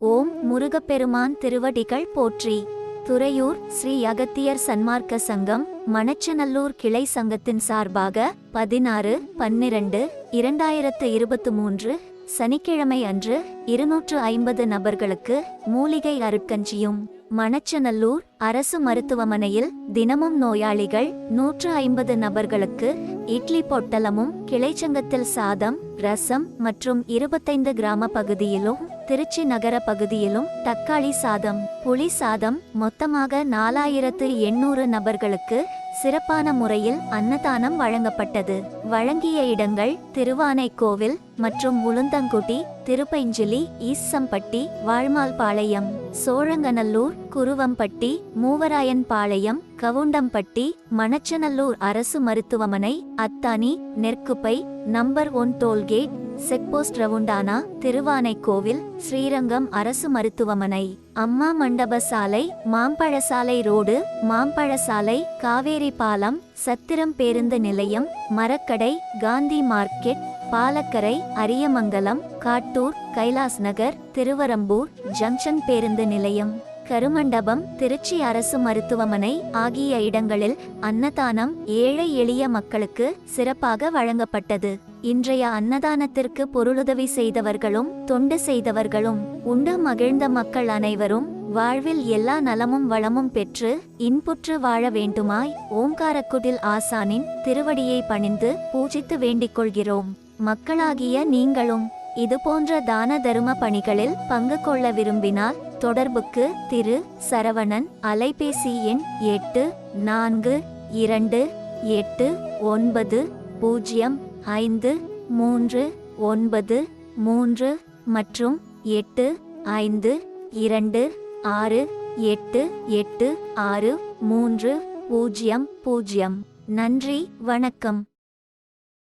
ஓம் முருகப்பெருமான் திருவடிகள் போற்றி. துறையூர் ஸ்ரீ அகத்தியர் சன்மார்க்க சங்கம் மணச்சநல்லூர் கிளை சங்கத்தின் சார்பாக பதினாறு பன்னிரண்டு இரண்டாயிரத்து இருபத்து மூன்று சனிக்கிழமை அன்று இருநூற்று ஐம்பது நபர்களுக்கு மூலிகை அருட்கஞ்சியும் மணச்சநல்லூர் அரசு மருத்துவமனையில் தினமும் நோயாளிகள் நூற்று ஐம்பது நபர்களுக்கு இட்லி பொட்டலமும் கிளைச்சங்கத்தில் சாதம் ரசம் மற்றும் இருபத்தைந்து கிராம பகுதியிலும் திருச்சி நகர பகுதியிலும் தக்காளி சாதம் புளி சாதம் மொத்தமாக நாலாயிரத்து எண்ணூறு நபர்களுக்கு சிறப்பான முறையில் அன்னதானம் வழங்கப்பட்டது. வழங்கிய இடங்கள் திருவானைக்கோவில் மற்றும் உளுந்தங்குடி திருப்பைஞ்சிலி ஈசம்பட்டி வாழ்மால்பாளையம் சோழங்கநல்லூர் குருவம்பட்டி மூவராயன்பாளையம் கவுண்டம்பட்டி மணச்சநல்லூர் அரசு மருத்துவமனை Athani Nerkuppai number one tollgate checkpost roundana Thiruvanaikoil Srirangam அரசு மருத்துவமனை அம்மா மண்டப சாலை மாம்பழசாலை ரோடு மாம்பழசாலை காவேரி பாலம் சத்திரம் பேருந்து நிலையம் மரக்கடை காந்தி மார்க்கெட் பாலக்கரை அரியமங்கலம் காட்டூர் கைலாஸ் நகர் திருவரம்பூர் ஜங்ஷன் பேருந்து நிலையம். கருமண்டபம் திருச்சி அரசு மருத்துவமனை ஆகிய இடங்களில் அன்னதானம் ஏழை எளிய மக்களுக்கு சிறப்பாக வழங்கப்பட்டது. இன்றைய அன்னதானத்திற்கு பொருளுதவி செய்தவர்களும் தொண்டு செய்தவர்களும் உண்டு மகிழ்ந்த மக்கள் அனைவரும் வாழ்வில் எல்லா நலமும் வளமும் பெற்று இன்புற்று வாழ வேண்டுமாய் ஓங்காரக்குடில் ஆசானின் திருவடியை பணிந்து பூஜித்து வேண்டிக் கொள்கிறோம் மக்களாகிய நீங்களும் இதுபோன்ற தான தரும பணிகளில் பங்கு கொள்ள விரும்பினால் தொடர்புக்கு திரு சரவணன் அலைபேசி எண் எட்டு நான்கு இரண்டு எட்டு ஒன்பது பூஜ்ஜியம் ஐந்து மூன்று ஒன்பது மூன்று மற்றும் எட்டு ஐந்து இரண்டு ஆறு எட்டு எட்டு ஆறு மூன்று பூஜ்ஜியம் பூஜ்ஜியம் நன்றி வணக்கம்.